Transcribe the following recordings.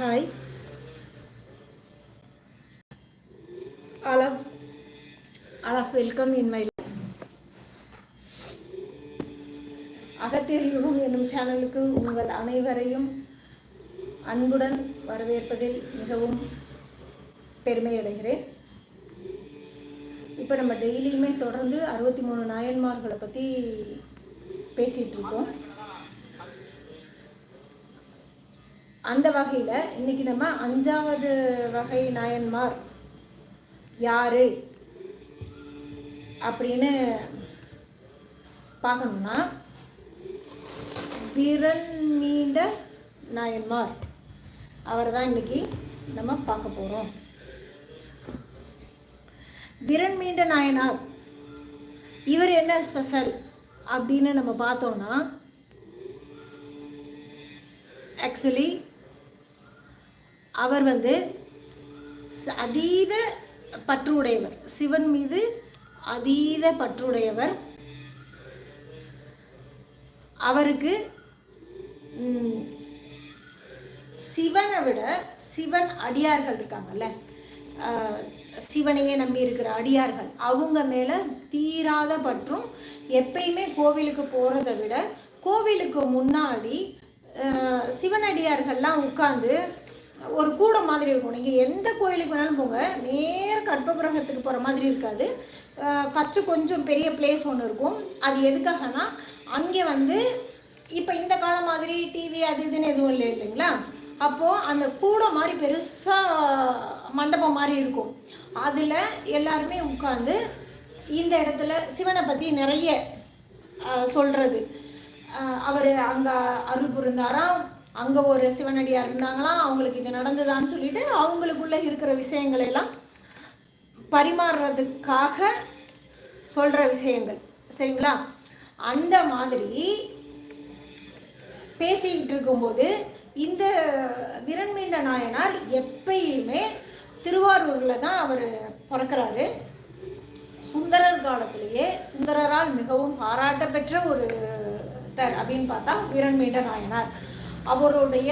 Hi all of all of அகத்தியல் யுகம் என்னும் சேனலுக்கு உங்கள் அனைவரையும் அன்புடன் வரவேற்பதில் மிகவும் பெருமையடைகிறேன். இப்போ நம்ம டெய்லியுமே தொடர்ந்து அறுபத்தி மூணு நாயன்மார்களை பற்றி பேசிகிட்ருக்கோம் அந்த வகையில் இன்னைக்கு நம்ம அஞ்சாவது வகை நாயன்மார் யாரு அப்படின்னு பார்க்கணும்னா விரல் நீண்ட நாயன்மார். அவர் தான் இன்னைக்கு நம்ம பார்க்க போகிறோம் விரல் மீண்ட நாயனார். இவர் என்ன ஸ்பெஷல் அப்படின்னு நம்ம பார்த்தோம்னா ஆக்சுவலி அவர் வந்து அதீத பற்று உடையவர் சிவன் மீது அதீத பற்றுடையவர். அவருக்கு சிவனை விட சிவன் அடியார்கள் இருக்காங்கல்ல சிவனையே நம்பி இருக்கிற அடியார்கள் அவங்க மேல தீராத பற்றும் எப்பயுமே கோவிலுக்கு போகிறத விட கோவிலுக்கு முன்னாடி சிவனடியார்கள்லாம் உட்காந்து ஒரு கூடம் மாதிரி இருக்கும். நீங்கள் எந்த கோயிலுக்கு வேணாலும் போங்க. நேர் கர்ப்பகிரகத்துக்கு போகிற மாதிரி இருக்காது. ஃபஸ்ட்டு கொஞ்சம் பெரிய பிளேஸ் ஒன்று இருக்கும். அது எதுக்காகனா அங்கே வந்து இப்போ இந்த காலம் மாதிரி டிவி அது இதுன்னு எதுவும் இல்லை இல்லைங்களா? அப்போது அந்த கூடம் மாதிரி பெருசாக மண்டபம் மாதிரி இருக்கும். அதில் எல்லாருமே உட்காந்து இந்த இடத்துல சிவனை பற்றி நிறைய சொல்கிறது அவர் அங்கே அருள் புரிந்தாராம் அங்கே ஒரு சிவனடியார் இருந்தாங்களாம் அவங்களுக்கு இது நடந்ததான்னு சொல்லிட்டு அவங்களுக்குள்ள இருக்கிற விஷயங்களை எல்லாம் பரிமாறுறதுக்காக சொல்கிற விஷயங்கள். சரிங்களா? அந்த மாதிரி பேசிக்கிட்டு இருக்கும்போது இந்த விரண்மீண்ட நாயனார் எப்பயுமே திருவாரூரில் தான் அவர் பிறக்கிறாரு. சுந்தரர் காலத்திலேயே சுந்தரரால் மிகவும் பாராட்ட பெற்ற ஒரு தர் அப்படின்னு பார்த்தா வீரன்மீண்ட நாயனார். அவருடைய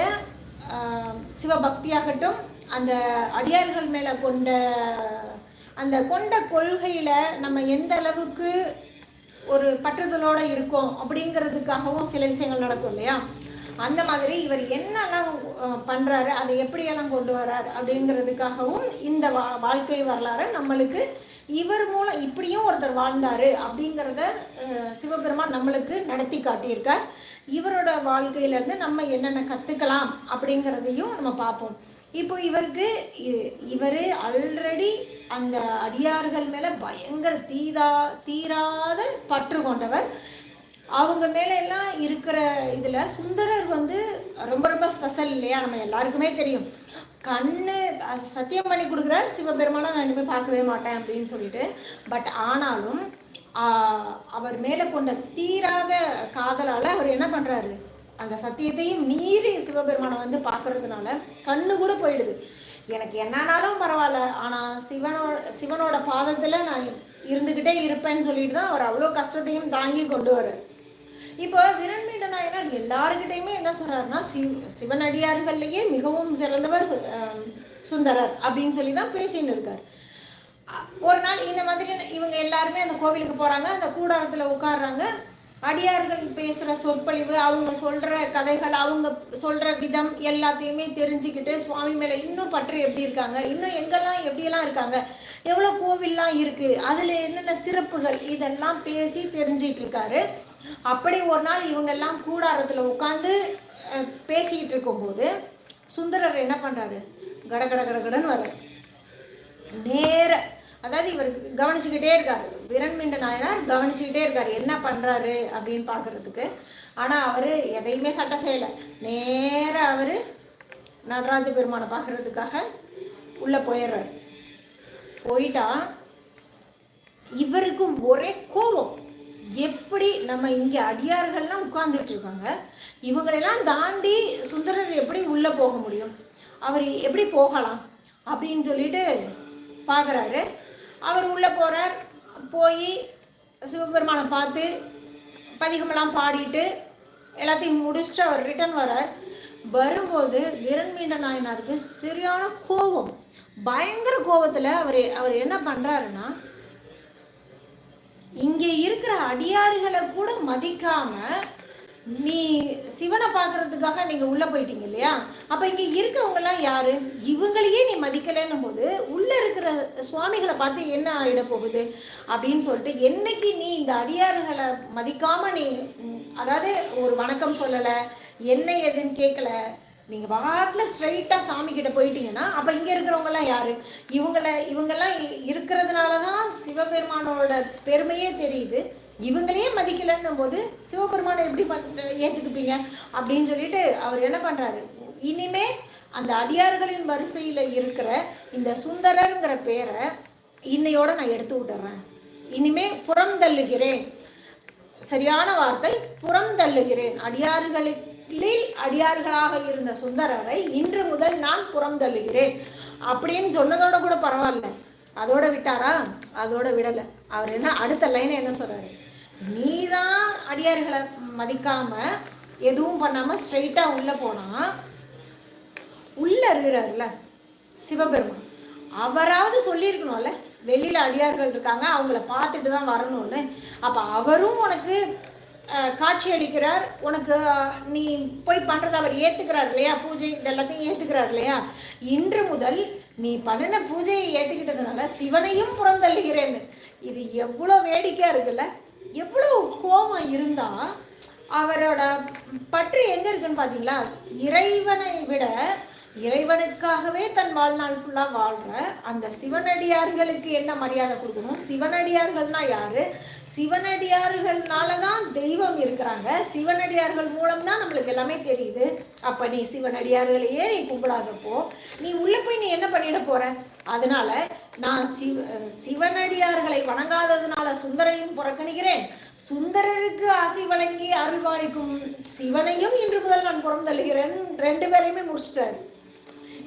சிவபக்தியாகட்டும் அந்த அடியார்கள் மேலே கொண்ட அந்த கொண்ட கொள்கையில் நம்ம எந்த அளவுக்கு ஒரு பற்றுதலோட இருக்கோம் அப்படிங்கிறதுக்காகவும் சில விஷயங்கள் நடக்கும் இல்லையா? அந்த மாதிரி இவர் என்னெல்லாம் பண்ணுறாரு பண்றாரு அதை எப்படியெல்லாம் கொண்டு வர்றாரு அப்படிங்கிறதுக்காகவும் இந்த வா வாழ்க்கை வரலாறு நம்மளுக்கு இவர் மூலம் இப்படியும் ஒருத்தர் வாழ்ந்தாரு அப்படிங்கிறத சிவபெருமான் நம்மளுக்கு நடத்தி காட்டியிருக்கார். இவரோட வாழ்க்கையிலேருந்து நம்ம என்னென்ன கற்றுக்கலாம் அப்படிங்கிறதையும் நம்ம பார்ப்போம். இப்போ இவருக்கு இவர் ஆல்ரெடி அந்த அடியார்கள் மேலே பயங்கர தீதா தீராத பற்று கொண்டவர். அவங்க மேலே எல்லாம் இருக்கிற இதில் சுந்தரர் வந்து ரொம்ப ரொம்ப ஸ்பெஷல் இல்லையா? நம்ம எல்லாருக்குமே தெரியும். கண்ணு சத்தியம் பண்ணி கொடுக்குறார். சிவபெருமானை நான் இனிமேல் பார்க்கவே மாட்டேன் அப்படின்னு சொல்லிட்டு. பட் ஆனாலும் அவர் மேலே கொண்ட தீராத காதலால் அவர் என்ன பண்ணுறாரு அந்த சத்தியத்தையும் மீறி சிவபெருமானை வந்து பார்க்கறதுனால கண்ணு கூட போயிடுது. எனக்கு என்னன்னாலும் பரவாயில்ல. ஆனால் சிவனோட சிவனோட பாதத்தில் நான் இருந்துக்கிட்டே இருப்பேன்னு சொல்லிட்டு தான் அவர் அவ்வளோ கஷ்டத்தையும் தாங்கி கொண்டு வர்றார். இப்போ விரண்மீண்ட நாயனர் எல்லாருக்கிட்டையுமே என்ன சொல்கிறாருன்னா சிவ சிவனடியார்கள்லேயே மிகவும் சிறந்தவர் சுந்தரர் அப்படின்னு சொல்லி தான் பேசின்னு இருக்கார். ஒரு நாள் இந்த மாதிரி இவங்க எல்லாருமே அந்த கோவிலுக்கு போகிறாங்க அந்த கூடாரத்தில் உட்கார்றாங்க. அடியார்கள் பேசுகிற சொற்பொழிவு அவங்க சொல்கிற கதைகள் அவங்க சொல்கிற விதம் எல்லாத்தையுமே தெரிஞ்சுக்கிட்டு சுவாமி மேலே இன்னும் பற்று எப்படி இருக்காங்க? இன்னும் எங்கெல்லாம் எப்படியெல்லாம் இருக்காங்க? எவ்வளோ கோவில்லாம் இருக்குது அதில் என்னென்ன சிறப்புகள்? இதெல்லாம் பேசி தெரிஞ்சிட்டு இருக்காரு. அப்படி ஒரு நாள் இவங்க எல்லாம் உட்காந்து பேசிக்கிட்டு இருக்கும்போது சுந்தரர் என்ன பண்ணுறாரு கட கட கட கடன்னு நேர அதாவது இவர் கவனிச்சுக்கிட்டே இருக்கார். விரண்மிண்ட நாயனார் கவனிச்சுக்கிட்டே இருக்கார். என்ன பண்ணுறாரு அப்படின்னு பார்க்குறதுக்கு ஆனால் அவர் எதையுமே சட்டை செய்யலை. நேராக அவர் நடராஜ பெருமானை பார்க்குறதுக்காக உள்ளே போயிடுறாரு. போயிட்டா இவருக்கும் ஒரே கோபம். எப்படி நம்ம இங்கே அடியார்கள்லாம் உட்கார்ந்துட்டு இருக்காங்க. இவங்களெல்லாம் தாண்டி சுந்தரர் எப்படி உள்ளே போக முடியும்? அவர் எப்படி போகலாம்? அப்படின்னு சொல்லிட்டு பார்க்குறாரு அவர் உள்ளே போகிறார் போய் சிவபெருமானை பார்த்து பதிகமெல்லாம் பாடிட்டு எல்லாத்தையும் முடிச்சுட்டு அவர் ரிட்டர்ன் வரார் வரும்போது விரண்மீண்ட நாயனாருக்கு சரியான கோபம். பயங்கர கோபத்தில் அவர் அவர் என்ன பண்ணுறாருன்னா இங்கே இருக்கிற அடியாறுகளை கூட மதிக்காமல் நீ சிவனை பார்க்கறதுக்காக நீங்க உள்ள போயிட்டீங்க இல்லையா? அப்ப இங்க இருக்கவங்க எல்லாம் யாரு? இவங்களையே நீ மதிக்கலைன்னும் போது உள்ள இருக்கிற சுவாமிகளை பார்த்து என்ன ஆயிட போகுது? அப்படின்னு சொல்லிட்டு என்னைக்கு நீ இந்த அடியாறுகளை மதிக்காம நீ அதாவது ஒரு வணக்கம் சொல்லல என்ன எதுன்னு கேட்கல நீங்க பாட்டுல ஸ்ட்ரைட்டா சாமி கிட்ட போயிட்டீங்கன்னா அப்ப இங்க இருக்கிறவங்க எல்லாம் யாரு? இவங்கள இவங்கெல்லாம் இ- இருக்கிறதுனாலதான் சிவபெருமானோட பெருமையே தெரியுது. இவங்களையே மதிக்கலன்னும் போது சிவபெருமானை எப்படி பண்- அப்படின்னு சொல்லிட்டு அவர் என்ன பண்ணுறாரு இனிமே அந்த அடியார்களின் வரிசையில் இருக்கிற இந்த சுந்தரருங்கிற பேரை இன்னையோட நான் எடுத்து விட்டுறேன். இனிமே புறந்தள்ளுகிறேன் சரியான வார்த்தை புறந்தள்ளுகிறேன் அடியார்களில் அடியார்களாக இருந்த சுந்தரரை இன்று முதல் நான் புறம் தள்ளுகிறேன். அப்படின்னு சொன்னதோட கூட பரவாயில்ல. அதோட விட்டாரா? அதோட விடலை. அவர் என்ன அடுத்த லைனை என்ன நீ நீதான் அடியார்களை மதிக்காம எதுவும் பண்ணாம ஸ்ட்ரெயிட்டாக உள்ள போனா உள்ள இருக்கிறாருல்ல சிவபெருமான். அவராவது சொல்லியிருக்கணும்ல வெளியில அடியார்கள் இருக்காங்க அவங்கள பார்த்துட்டு தான் வரணும்னு. அப்ப அவரும் உனக்கு காட்சி அளிக்கிறார். உனக்கு நீ போய் பண்ணுறத அவர் ஏற்றுக்கிறார் இல்லையா? பூஜை இதெல்லாத்தையும் ஏற்றுக்கிறார் இல்லையா? இன்று முதல் நீ பண்ணின பூஜையை ஏற்றுக்கிட்டதுனால சிவனையும் புறந்தள்ளுகிறேன்னு. இது எவ்வளோ வேடிக்கையாக இருக்குல்ல? எவ்வளோ கோபம் இருந்தா அவரோட பற்று எங்க இருக்குன்னு பாத்தீங்களா? இறைவனை விட இறைவனுக்காகவே தன் வாழ்நாள் ஃபுல்லா வாழ்ற அந்த சிவனடியார்களுக்கு என்ன மரியாதை கொடுக்கணும்? சிவனடியார்கள்னா யாரு? சிவனடியார்கள்னால தான் தெய்வம் இருக்கிறாங்க. சிவனடியார்கள் மூலம் தான் நம்மளுக்கு எல்லாமே தெரியுது. அப்ப நீ சிவனடியார்களையே நீ கும்பிடாதப்போ நீ உள்ள போய் நீ என்ன பண்ணிட போற? அதனால நான் சிவ சிவனடியார்களை வணங்காததுனால சுந்தரையும் புறக்கணிக்கிறேன். சுந்தரருக்கு ஆசி வழங்கி அருள்பாலிக்கும் சிவனையும் இன்று முதல் நான் புறந்தள்ளுகிறேன் ரெண்டு பேரையுமே முடிச்சிட்டாரு.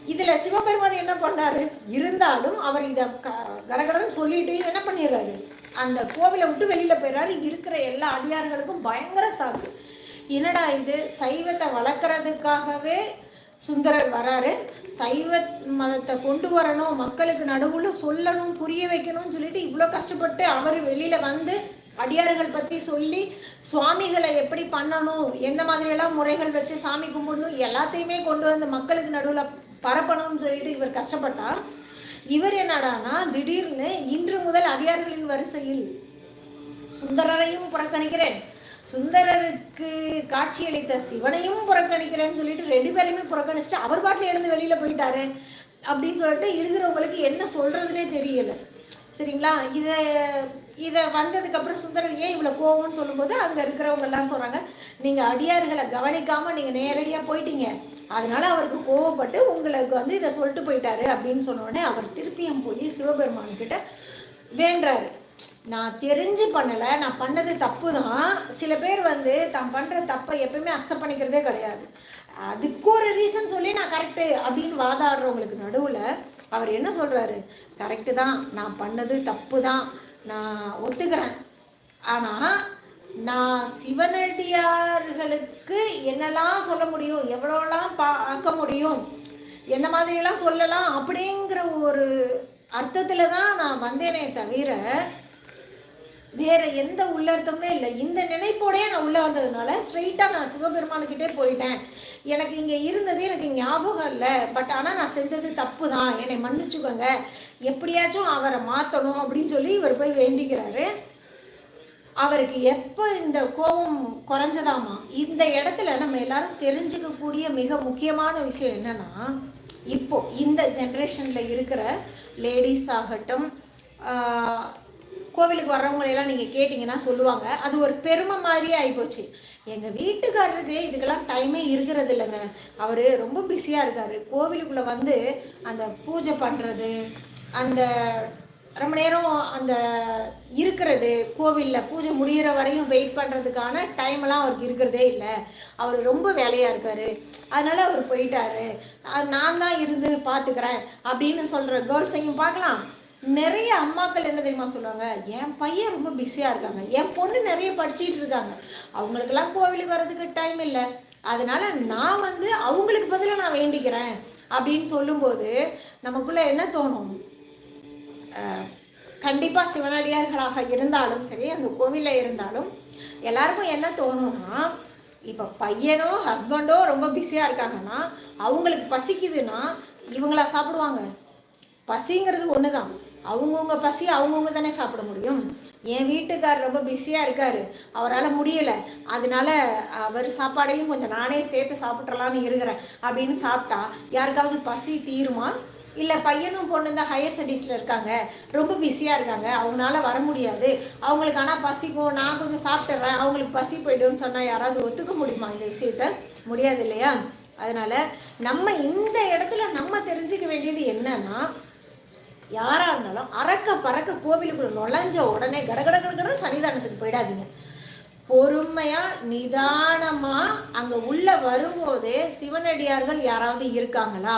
இதுல சிவபெருமான் என்ன பண்ணாரு? இருந்தாலும் அவர் இத க- சொல்லிட்டு என்ன பண்ணிடுறாரு? அந்த கோவிலை விட்டு வெளியில போயிடுறாரு. இருக்கிற எல்லா அடியார்களுக்கும் பயங்கர சாக்கு. என்னடா இது? சைவத்தை வளர்க்கறதுக்காகவே சுந்தரர் வராரு. சைவ மதத்தை கொண்டு வரணும் மக்களுக்கு நடுவுல சொல்லணும் புரிய வைக்கணும்னு சொல்லிட்டு இவ்வளோ கஷ்டப்பட்டு அவர் வெளியில வந்து அடியார்கள் பத்தி சொல்லி சுவாமிகளை எப்படி பண்ணணும் எந்த மாதிரியெல்லாம் முறைகள் வச்சு சாமி கும்பிடணும் எல்லாத்தையுமே கொண்டு வந்து மக்களுக்கு நடுவுல பரப்பணும்னு சொல்லிட்டு இவர் கஷ்டப்பட்டார் இவர் என்னடானா திடீர்னு இன்று முதல் அடியார்களின் வரிசையில் சுந்தரரையும் புறக்கணிக்கிறேன். சுந்தரருக்கு காட்சியளித்த சிவனையும் புறக்கணிக்கிறேன்னு சொல்லிட்டு ரெண்டு பேரையுமே புறக்கணிச்சுட்டு அவர் பாட்டில் எழுந்து வெளியில போயிட்டாரு அப்படின்னு சொல்லிட்டு இருக்கிறவங்களுக்கு என்ன சொல்றதுனே தெரியல. சரிங்களா? இதை இதை வந்ததுக்கப்புறம் சுந்தரர் ஏன் இவ்வளோ கோவம்னு சொல்லும்போது அங்கே இருக்கிறவங்க எல்லாம் சொல்கிறாங்க நீங்கள் அடியார்களை கவனிக்காமல் நீங்கள் நேரடியாக போயிட்டீங்க. அதனால அவருக்கு கோவப்பட்டு உங்களுக்கு வந்து இதை சொல்லிட்டு போயிட்டாரு. அப்படின்னு சொன்ன உடனே அவர் திருப்பியும் போய் சிவபெருமான் கிட்ட நான் தெரிஞ்சு பண்ணலை நான் பண்ணது தப்பு தான் சில பேர் வந்து தான் பண்ணுற தப்பை எப்பயுமே அக்செப்ட் பண்ணிக்கிறதே கிடையாது. அதுக்கு ஒரு ரீசன் சொல்லி நான் கரெக்டு அப்படின்னு வாதாடுறவங்களுக்கு நடுவில் அவர் என்ன சொல்கிறாரு கரெக்டு தான். நான் பண்ணது தப்பு தான் நான் ஒத்துக்கிறேன். ஆனால் நான் சிவனடியார்களுக்கு என்னெல்லாம் சொல்ல முடியும் எவ்வளோலாம் பார்க்க முடியும் என்ன மாதிரியெல்லாம் சொல்லலாம் அப்படிங்கிற ஒரு அர்த்தத்தில் தான் நான் வந்தேனே தவிர வேற எந்த உள்ளர்த்தமே இல்லை. இந்த நினைப்போடய நான் உள்ள வந்ததுனால ஸ்ட்ரெயிட்டாக நான் சிவபெருமானுக்கிட்டே போயிட்டேன். எனக்கு இங்கே இருந்தது எனக்கு ஞாபகம் இல்லை. பட் ஆனால் நான் செஞ்சது தப்பு தான் என்னை மன்னிச்சுக்கோங்க. எப்படியாச்சும் அவரை மாற்றணும் அப்படின்னு சொல்லி இவர் போய் வேண்டிக்கிறாரு. அவருக்கு எப்போ இந்த கோபம் குறைஞ்சதாமா? இந்த இடத்துல நம்ம எல்லாரும் தெரிஞ்சுக்கக்கூடிய மிக முக்கியமான விஷயம் என்னன்னா இப்போ இந்த ஜென்ரேஷனில் இருக்கிற லேடிஸ் ஆகட்டும் கோவிலுக்கு வர்றவங்களையெல்லாம் நீங்கள் கேட்டிங்கன்னா சொல்லுவாங்க. அது ஒரு பெருமை மாதிரியே ஆகிப்போச்சு எங்கள் வீட்டுக்காரருக்கு இதுக்கெல்லாம் டைமே இருக்கிறது இல்லைங்க. அவர் ரொம்ப பிஸியாக இருக்கார். கோவிலுக்குள்ளே வந்து அந்த பூஜை பண்ணுறது அந்த ரொம்ப நேரம் அந்த இருக்கிறது கோவிலில் பூஜை முடியிற வரையும் வெயிட் பண்ணுறதுக்கான டைம்லாம் அவருக்கு இருக்கிறதே இல்லை. அவர் ரொம்ப வேலையாக இருக்கார். அதனால அவர் போயிட்டாரு. அது நான் தான் இருந்து பார்த்துக்கிறேன் அப்படின்னு சொல்கிற கேர்ள்ஸையும் பார்க்கலாம். நிறைய அம்மாக்கள் என்ன தெரியுமா சொல்லுவாங்க? என் பையன் ரொம்ப பிஸியாக இருக்காங்க. என் பொண்ணு நிறைய படிச்சுக்கிட்டு இருக்காங்க. அவங்களுக்கெல்லாம் கோவிலுக்கு வர்றதுக்கு டைம் இல்லை. அதனால நான் வந்து அவங்களுக்கு பதிலாக நான் வேண்டிக்கிறேன் அப்படின்னு சொல்லும்போது நமக்குள்ள என்ன தோணும்? கண்டிப்பாக சிவனடியார்களாக இருந்தாலும் சரி அந்த கோவிலில் இருந்தாலும் எல்லாருக்கும் என்ன தோணும்னா இப்போ பையனோ ஹஸ்பண்டோ ரொம்ப பிஸியாக இருக்காங்கன்னா அவங்களுக்கு பசிக்குதுன்னா இவங்களா சாப்பிடுவாங்க. பசிங்கிறது ஒன்று தான் அவங்கவுங்க பசி அவங்கவுங்க தானே சாப்பிட முடியும். என் வீட்டுக்கார் ரொம்ப பிஸியாக இருக்காரு. அவரால் முடியலை. அதனால அவர் சாப்பாடையும் கொஞ்சம் நானே சேர்த்து சாப்பிட்றலான்னு இருக்கிறேன். அப்படின்னு சாப்பிட்டா யாருக்காவது பசி தீருமா? இல்லை பையனும் பொண்ணு தான் ஹையர் ஸ்டடீஸில் இருக்காங்க. ரொம்ப பிஸியாக இருக்காங்க. அவங்களால வர முடியாது. அவங்களுக்கு ஆனால் பசிக்கும் நான் கொஞ்சம் சாப்பிட்டுறேன். அவங்களுக்கு பசி போய்டும்னு சொன்னால் யாராவது ஒத்துக்க முடியுமா இந்த விஷயத்த? முடியாது இல்லையா? அதனால் நம்ம இந்த இடத்துல நம்ம தெரிஞ்சுக்க வேண்டியது என்னன்னா யாராக இருந்தாலும் அறக்க பறக்க கோவிலுக்குள்ள நுழைஞ்ச உடனே கடகட கடகட சன்னிதானத்துக்கு போயிடாதீங்க. பொறுமையாக நிதானமாக அங்கே உள்ள வரும்போதே சிவனடியார்கள் யாராவது இருக்காங்களா?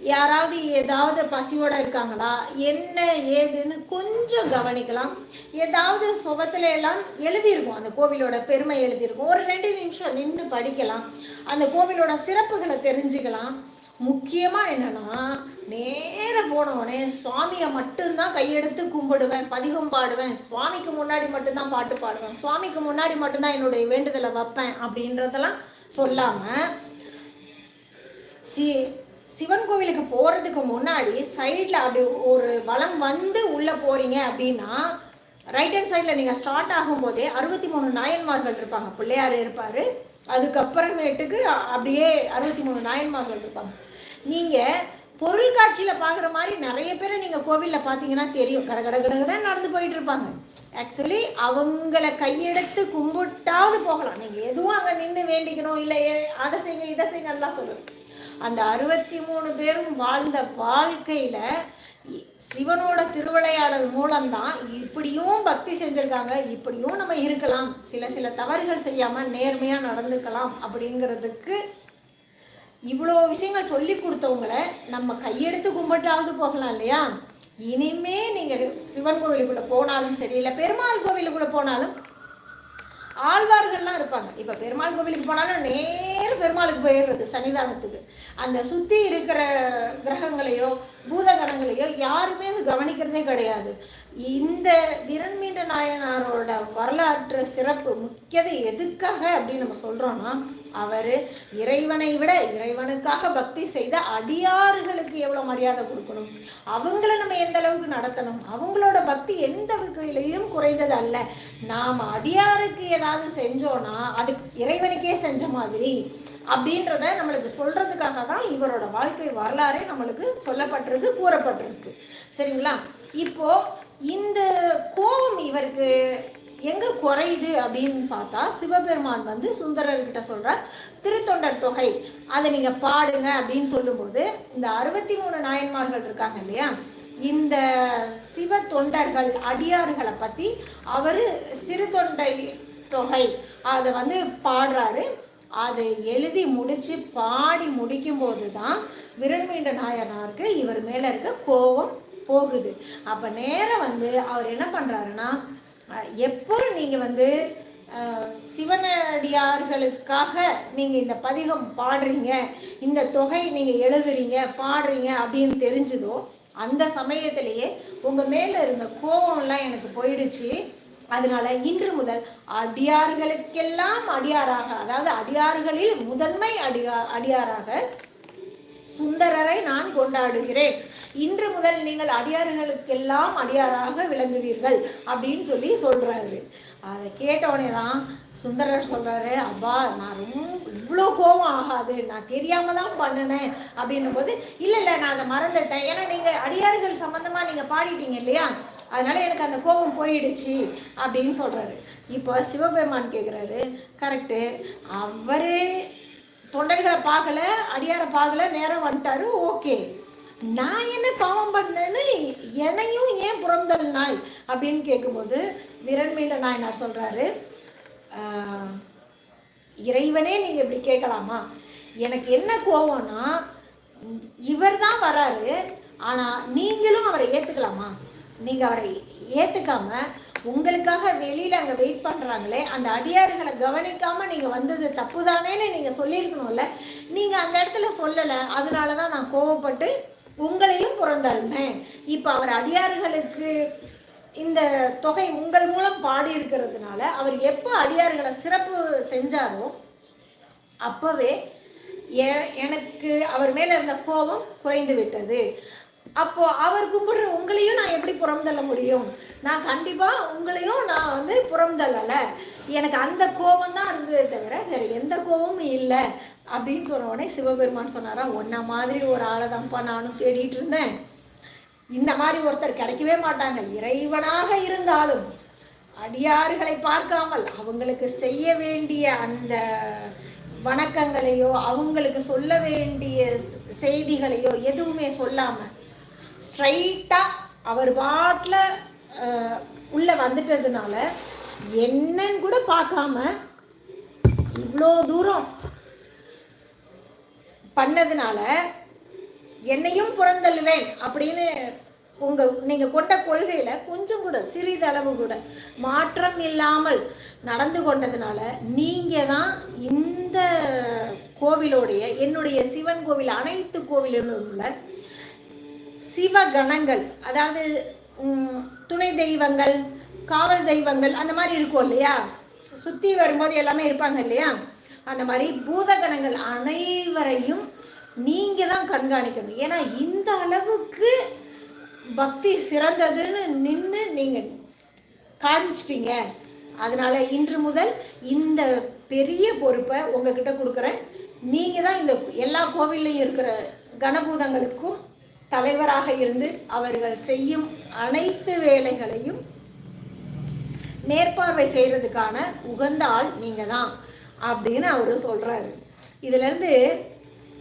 யாராவது ஏதாவது பசியோட இருக்காங்களா? என்ன ஏதுன்னு கொஞ்சம் கவனிக்கலாம். ஏதாவது சுபத்துல எல்லாம் எழுதியிருக்கும். அந்த கோவிலோட பெருமை எழுதியிருக்கும். ஒரு ரெண்டு நிமிஷம் நின்று படிக்கலாம். அந்த கோவிலோட சிறப்புகளை தெரிஞ்சுக்கலாம். முக்கியமாக என்னன்னா நேர போன சுவாமியை மட்டும்தான் கையெடுத்து கும்பிடுவேன் பதிகம் பாடுவேன். சுவாமிக்கு முன்னாடி மட்டும்தான் பாட்டு பாடுவேன். சுவாமிக்கு முன்னாடி மட்டும்தான் என்னுடைய வேண்டுதலை வைப்பேன் அப்படின்றதெல்லாம் சொல்லாம சி சிவன் கோவிலுக்கு போறதுக்கு முன்னாடி சைடில் அப்படி ஒரு வலம் வந்து உள்ள போறீங்க அப்படின்னா ரைட் ஹேண்ட் சைடில் நீங்கள் ஸ்டார்ட் ஆகும்போதே அறுபத்தி மூணு நாயன்மார்கள் இருப்பாங்க. பிள்ளையார் இருப்பார். அதுக்கப்புறமேட்டுக்கு அப்படியே அறுபத்தி மூணு நாயன்மார்கள் இருப்பாங்க. நீங்கள் பொருள் காட்சியில் பார்க்குற மாதிரி நிறைய பேரை நீங்கள் கோவிலில் பார்த்தீங்கன்னா தெரியும். கட கட கடகட நடந்து போயிட்டு இருப்பாங்க. ஆக்சுவலி அவங்கள கையெடுத்து கும்பிட்டாவது போகலாம். நீங்கள் எதுவும் அங்கே நின்று வேண்டிக்கணும் இல்லை அதை செய்யுங்க இதை செய்யுங்கலாம் சொல்லுவேன் அந்த அறுபத்தி மூணு பேரும் வாழ்ந்த வாழ்க்கையில் சிவனோட திருவிளையாடல் மூலம்தான் இப்படியும் பக்தி செஞ்சுருக்காங்க இப்படியும் நம்ம இருக்கலாம். சில சில தவறுகள் செய்யாமல் நேர்மையாக நடந்துக்கலாம் அப்படிங்கிறதுக்கு இவ்வளோ விஷயங்கள் சொல்லி கொடுத்தவங்கள நம்ம கையெடுத்து கும்பிட்டாவது போகலாம் இல்லையா? இனிமே நீங்கள் சிவன் கோவிலுக்குள்ளே போனாலும் சரி இல்லை பெருமாள் கோவிலுக்குள்ளே போனாலும் ஆழ்வார்கள்லாம் இருப்பாங்க. இப்போ பெருமாள் கோவிலுக்கு போனாலும் நேர் பெருமாளுக்கு போயிடுறது சன்னிதானத்துக்கு. அந்த சுற்றி இருக்கிற கிரகங்களையோ பூதகணங்களையோ யாருமே அது கவனிக்கிறதே கிடையாது. இந்த விரண்மீண்ட நாயனாரோட வரலாற்று சிறப்பு முக்கியதை எதுக்காக அப்படின்னு நம்ம சொல்கிறோன்னா அவர் இறைவனை விட இறைவனுக்காக பக்தி செய்த அடியார்களுக்கு எவ்வளோ மரியாதை கொடுக்கணும்? அவங்கள நம்ம எந்த அளவுக்கு நடத்தணும்? அவங்களோட பக்தி எந்த வகையிலையும் குறைந்தது அல்ல. நாம் அடியாருக்கு ஏதாவது செஞ்சோன்னா அது இறைவனுக்கே செஞ்ச மாதிரி அப்படின்றத நம்மளுக்கு சொல்றதுக்காக தான் இவரோட வாழ்க்கை வரலாறே நம்மளுக்கு சொல்லப்பட்டிருக்கு கூறப்பட்டிருக்கு. சரிங்களா? இப்போ இந்த கோபம் இவருக்கு எங்கே குறையுது அப்படின்னு பார்த்தா சிவபெருமான் வந்து சுந்தரர்கிட்ட சொல்கிறார் திருத்தொண்டர் தொகை அதை நீங்கள் பாடுங்க அப்படின்னு சொல்லும்போது இந்த அறுபத்தி மூணு நாயன்மார்கள் இருக்காங்க இல்லையா? இந்த சிவ தொண்டர்கள் அடியார்களை பற்றி அவர் சிறு தொண்டை தொகை அதை வந்து பாடுறாரு. அதை எழுதி முடித்து பாடி முடிக்கும் போது தான் விரண்மீண்ட நாயனாருக்கு இவர் மேலே இருக்க கோபம் போகுது. அப்போ நேரம் வந்து அவர் என்ன பண்ணுறாருன்னா எப்போ நீங்கள் வந்து சிவனடியார்களுக்காக நீங்கள் இந்த பதிகம் பாடுறீங்க இந்த தொகை நீங்கள் எழுதுறீங்க பாடுறீங்க அப்படின்னு தெரிஞ்சதோ அந்த சமயத்திலேயே உங்கள் மேலே இருந்த கோபம்லாம் எனக்கு போயிடுச்சு. அதனால இன்று முதல் அடியார்களுக்கெல்லாம் அடியாராக அதாவது அடியார்களில் முதன்மை அடியா அடியாராக சுந்தரரை நான் கொண்டாடுகிறேன். இன்று முதல் நீங்கள் அடியார்களுக்கெல்லாம் அடியாராக விளங்குவீர்கள் அப்படின்னு சொல்லி சொல்றாரு. அதை கேட்டவுடனே தான் சுந்தரர் சொல்றாரு அப்பா நான் ரொம்ப இவ்வளோ கோபம் ஆகாது. நான் தெரியாம தான் பண்ணினேன். அப்படின்னும் போது இல்லை இல்லை நான் அதை மறந்துட்டேன். ஏன்னா நீங்கள் அடியார்கள் சம்மந்தமாக நீங்கள் பாடிட்டீங்க இல்லையா? அதனால எனக்கு அந்த கோபம் போயிடுச்சு. அப்படின்னு சொல்றாரு. இப்போ சிவபெருமான் கேட்குறாரு கரெக்டு அவரே தொண்டர்களை பார்க்கல அடியாரை பார்க்கல நேரம் வந்துட்டாரு ஓகே. நான் என்ன பாவம் பண்ணேன்னு என்னையும் ஏன் புறந்தல் நாய் அப்படின்னு கேட்கும்போது விரண்மீண்ட நாயனார் சொல்றாரு இறைவனே நீங்க இப்படி கேட்கலாமா? எனக்கு என்ன கோவம்னா இவர் தான் வராரு ஆனா நீங்களும் அவரை ஏத்துக்கலாமா? நீங்கள் அவரை ஏற்றுக்காம உங்களுக்காக வெளியில் அங்கே வெயிட் பண்ணுறாங்களே அந்த அடியார்களை கவனிக்காமல் நீங்கள் வந்தது தப்பு தானேன்னு நீங்கள் சொல்லியிருக்கணும்ல. நீங்கள் அந்த இடத்துல சொல்லலை அதனால தான் நான் கோவப்பட்டு உங்களையும் புறந்தள்ளினேன் இப்போ அவர் அடியார்களுக்கு இந்த தொகை உங்கள் மூலம் பாடி இருக்கிறதுனால அவர் எப்போ அடியார்களை சிறப்பு செஞ்சாரோ அப்போவே எனக்கு அவர் மேலே இருந்த கோபம் குறைந்து விட்டது. அப்போ அவர் கும்பிடுற உங்களையும் நான் எப்படி புறம்தள்ள முடியும்? நான் கண்டிப்பா உங்களையும் நான் வந்து புறம்தள்ளல எனக்கு அந்த கோபம் தான் இருந்ததே தவிர வேற எந்த கோபமும் இல்லை. அப்படின்னு சொன்ன உடனே சிவபெருமான் சொன்னாரா ஒன்ன மாதிரி ஒரு ஆளை தான்ப்பா நானும் தேடிட்டு இருந்தேன். இந்த மாதிரி ஒருத்தர் கிடைக்கவே மாட்டாங்க. இறைவனாக இருந்தாலும் அடியார்களை பார்க்காமல் அவங்களுக்கு செய்ய வேண்டிய அந்த வணக்கங்களையோ அவங்களுக்கு சொல்ல வேண்டிய செய்திகளையோ எதுவுமே சொல்லாமல் ஸ்ட்ரைட்டாக அவர் பாட்டில் உள்ளே வந்துட்டதுனால என்னன்னு கூட பார்க்காம இவ்வளோ தூரம் பண்ணதுனால என்னையும் புறந்தள்ளுவேன் அப்படின்னு உங்கள் நீங்கள் கொண்ட கொள்கையில் கொஞ்சம் கூட சிறிதளவு கூட மாற்றம் இல்லாமல் நடந்து கொண்டதுனால நீங்கள் தான் இந்த கோவிலோடைய என்னுடைய சிவன் கோவில் அனைத்து கோவிலிலும் உள்ள சிவகணங்கள் அதாவது துணை தெய்வங்கள் காவல் தெய்வங்கள் அந்த மாதிரி இருக்கும் இல்லையா? சுற்றி வரும்போது எல்லாமே இருப்பாங்க இல்லையா? அந்த மாதிரி பூதகணங்கள் அனைவரையும் நீங்கள் தான் கண்காணிக்கணும். ஏன்னா இந்த அளவுக்கு பக்தி சிறந்ததுன்னு நின்று நீங்கள் காமிச்சிட்டீங்க அதனால் இன்று முதல் இந்த பெரிய பொறுப்பை உங்ககிட்ட கொடுக்குறேன். நீங்கள் தான் இந்த எல்லா கோவில்லையும் இருக்கிற கணபூதங்களுக்கும் தலைவராக இருந்து அவர்கள் செய்யும் அனைத்து வேலைகளையும் மேற்பார்வை செய்கிறதுக்கான உகந்த ஆள் நீங்கள் தான் அப்படின்னு அவர் சொல்கிறாரு இதுலேருந்து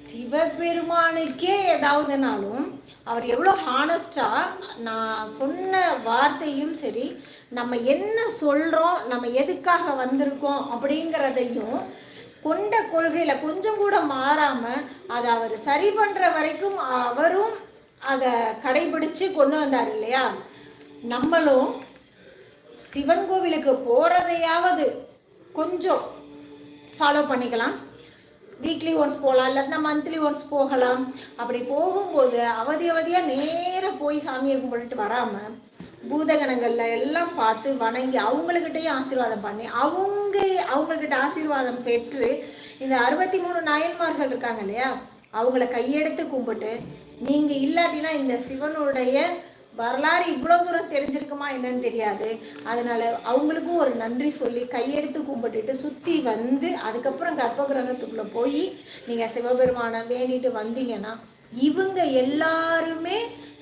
சிவபெருமானுக்கே ஏதாவதுனாலும் அவர் எவ்வளோ ஹானஸ்டாக நான் சொன்ன வார்த்தையும் சரி நம்ம என்ன சொல்கிறோம் நம்ம எதுக்காக வந்திருக்கோம் அப்படிங்கிறதையும் கொண்ட கொள்கையில் கொஞ்சம் கூட மாறாமல் அதை அவர் சரி பண்ணுற வரைக்கும் அவரும் அதை கடைபிடிச்சு கொண்டு வந்தார் இல்லையா? நம்மளும் சிவன் கோவிலுக்கு போகிறதையாவது கொஞ்சம் ஃபாலோ பண்ணிக்கலாம். வீக்லி ஒன்ஸ் போகலாம் இல்லாட்டினா மந்த்லி ஒன்ஸ் போகலாம். அப்படி போகும்போது அவதி அவதியாக நேராக போய் சாமியை கும்பிட்டுட்டு வராமல் பூதகணங்களில் எல்லாம் பார்த்து வணங்கி அவங்கக்கிட்டையும் ஆசீர்வாதம் பண்ணி அவங்க அவங்கக்கிட்ட ஆசீர்வாதம் பெற்று இந்த அறுபத்தி மூணு நாயன்மார்கள் இருக்காங்க இல்லையா? அவங்கள கையெடுத்து கும்பிட்டு நீங்கள் இல்லாட்டினா இந்த சிவனுடைய வரலாறு இவ்வளோ தூரம் தெரிஞ்சிருக்குமா என்னன்னு தெரியாது. அதனால அவங்களுக்கும் ஒரு நன்றி சொல்லி கையெடுத்து கும்பிட்டுட்டு சுற்றி வந்து அதுக்கப்புறம் கர்ப்ப கிரகத்துக்குள்ளே போய் நீங்கள் சிவபெருமானை வேண்டிட்டு வந்தீங்கன்னா இவங்க எல்லாருமே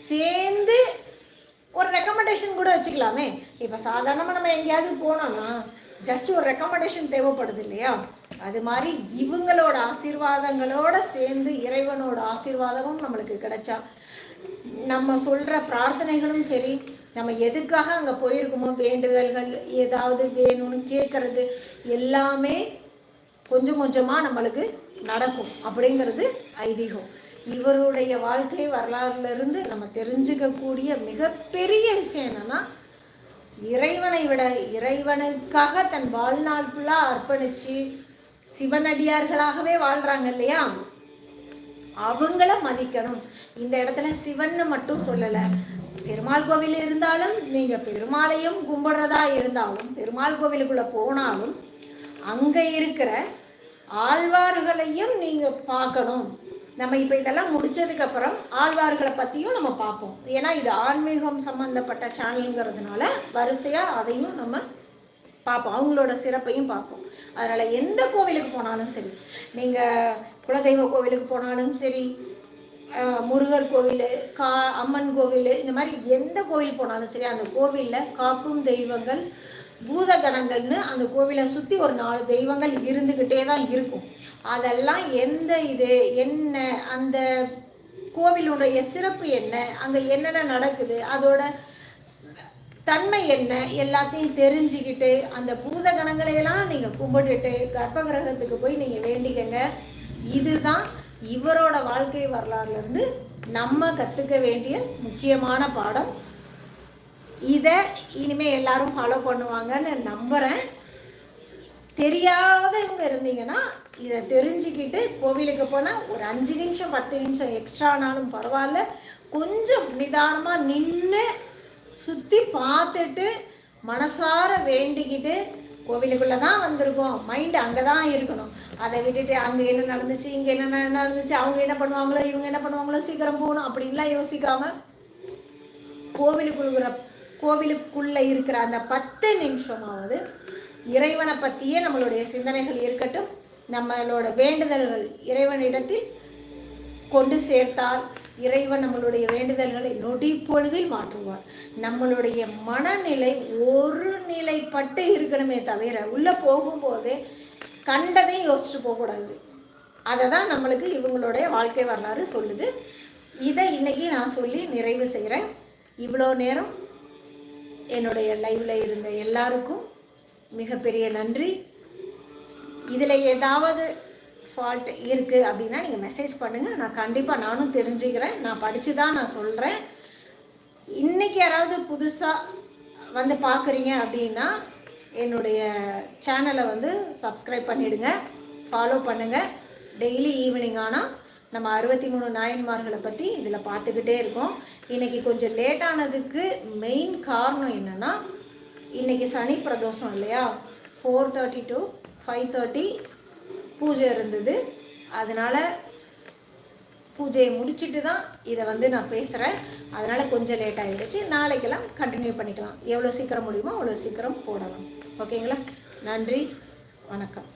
சேர்ந்து ஒரு ரெக்கமெண்டேஷன் கூட வச்சுக்கலாமே. இப்போ சாதாரணமாக நம்ம எங்கேயாவது போனோம்னா ஜஸ்ட் ஒரு ரெக்கமெண்டேஷன் தேவைப்படுது இல்லையா அது மாதிரி இவங்களோட ஆசீர்வாதங்களோட சேர்ந்து இறைவனோட ஆசீர்வாதமும் நம்மளுக்கு கிடைச்சா நம்ம சொல்கிற பிரார்த்தனைகளும் சரி நம்ம எதுக்காக அங்கே போயிருக்கோமோ வேண்டுதல்கள் ஏதாவது வேணும்னு கேட்கறது எல்லாமே கொஞ்சம் கொஞ்சமாக நம்மளுக்கு நடக்கும் அப்படிங்கிறது ஐதீகம். இவருடைய வாழ்க்கை வரலாறுலேருந்து நம்ம தெரிஞ்சுக்கக்கூடிய மிகப்பெரிய விஷயம் என்னென்னா இறைவனை விட இறைவனுக்காக தன் வாழ்நாள் ஃபுல்லாக அர்ப்பணிச்சு சிவனடியார்களாகவே வாழ்கிறாங்க இல்லையா? அவங்கள மதிக்கணும். இந்த இடத்துல சிவன்னு மட்டும் சொல்லலை. பெருமாள் கோவில் இருந்தாலும் நீங்கள் பெருமாளையும் கும்பிடுறதா இருந்தாலும் பெருமாள் கோவிலுக்குள்ளே போனாலும் அங்கே இருக்கிற ஆழ்வார்களையும் நீங்கள் பார்க்கணும். நம்ம இப்போ இதெல்லாம் முடித்ததுக்கப்புறம் ஆழ்வார்களை பற்றியும் நம்ம பார்ப்போம். ஏன்னா இது ஆன்மீகம் சம்மந்தப்பட்ட சேனலுங்கிறதுனால வரிசையாக அதையும் நம்ம பார்ப்போம். அவங்களோட சிறப்பையும் பார்ப்போம். அதனால் எந்த கோவிலுக்கு போனாலும் சரி நீங்கள் குலதெய்வ கோவிலுக்கு போனாலும் சரி முருகர் கோவில் கா அம்மன் கோவில் இந்த மாதிரி எந்த கோவில் போனாலும் சரி அந்த கோவிலில் காக்கும் தெய்வங்கள் பூதகணங்கள்னு அந்த கோவிலை சுற்றி ஒரு நாலு தெய்வங்கள் இருந்துக்கிட்டே தான் இருக்கும். அதெல்லாம் எந்த இது என்ன அந்த கோவிலுடைய சிறப்பு என்ன அங்கே என்னென்ன நடக்குது அதோட தன்மை என்ன எல்லாத்தையும் தெரிஞ்சுக்கிட்டு அந்த பூத கணங்களையெல்லாம் நீங்கள் கும்பிட்டுட்டு கர்ப்ப கிரகத்துக்கு போய் நீங்கள் வேண்டிக்கங்க. இதுதான் இவரோட வாழ்க்கை வரலாறுலேருந்து நம்ம கற்றுக்க வேண்டிய முக்கியமான பாடம். இதை இனிமேல் எல்லாரும் ஃபாலோ பண்ணுவாங்கன்னு நம்புகிறேன் தெரியாதவங்க இருந்தீங்கன்னா இதை தெரிஞ்சுக்கிட்டு கோவிலுக்கு போனால் ஒரு அஞ்சு நிமிஷம் பத்து நிமிஷம் எக்ஸ்ட்ரானாலும் பரவாயில்ல. கொஞ்சம் நிதானமாக நின்று சுற்றி பார்த்துட்டு மனசார வேண்டிக்கிட்டு கோவிலுக்குள்ளே தான் வந்திருக்கோம். மைண்டு அங்கே தான் இருக்கணும். அதை விட்டுட்டு அங்கே என்ன நடந்துச்சு இங்கே என்ன நடந்துச்சு அவங்க என்ன பண்ணுவாங்களோ இவங்க என்ன பண்ணுவாங்களோ சீக்கிரம் போகணும் அப்படின்லாம் யோசிக்காமல் கோவிலுக்குள்ள கோவிலுக்குள்ளே இருக்கிற அந்த பத்து நிமிஷமாவது இறைவனை பற்றியே நம்மளுடைய சிந்தனைகள் இருக்கட்டும் நம்மளோட வேண்டுதல்கள் இறைவனிடத்தில் கொண்டு சேர்த்தால் இறைவன் நம்மளுடைய வேண்டுதல்களை நொடி பொழுதில் மாற்றுவார் நம்மளுடைய மனநிலை ஒரு நிலைப்பட்டு இருக்கணுமே தவிர உள்ளே போகும்போது கண்டதையும் யோசிச்சு போகக்கூடாது. அதை தான் நம்மளுக்கு இவங்களுடைய வாழ்க்கை வரலாறு சொல்லுது. இதை இன்னைக்கு நான் சொல்லி நிறைவு செய்கிறேன் இவ்வளோ நேரம் என்னுடைய லைவில் இருந்த எல்லாருக்கும் மிகப்பெரிய நன்றி. இதில் ஏதாவது ஃபால்ட் இருக்குது அப்படின்னா நீங்கள் மெசேஜ் பண்ணுங்கள் நான் கண்டிப்பாக நானும் தெரிஞ்சுக்கிறேன். நான் படித்து தான் நான் சொல்கிறேன் இன்றைக்கி யாராவது புதுசாக வந்து பார்க்குறீங்க அப்படின்னா என்னுடைய சேனலை வந்து சப்ஸ்கிரைப் பண்ணிவிடுங்க ஃபாலோ பண்ணுங்கள் டெய்லி ஈவினிங் ஆனால் நம்ம அறுபத்தி மூணு நாயன்மார்களை பற்றி இதில் பார்த்துக்கிட்டே இருக்கோம். இன்றைக்கி கொஞ்சம் லேட்டானதுக்கு மெயின் காரணம் என்னென்னா இன்றைக்கி சனி பிரதோஷம் இல்லையா? Four thirty to five thirty பூஜை இருந்தது. அதனால் பூஜையை முடிச்சுட்டு தான் இதை வந்து நான் பேசுகிறேன் அதனால் கொஞ்சம் லேட் ஆகிடுச்சு நாளைக்கெல்லாம் கண்டினியூ பண்ணிக்கலாம். எவ்வளோ சீக்கிரம் முடியுமோ அவ்வளோ சீக்கிரம் போடலாம். ஓகேங்களா நன்றி. வணக்கம்.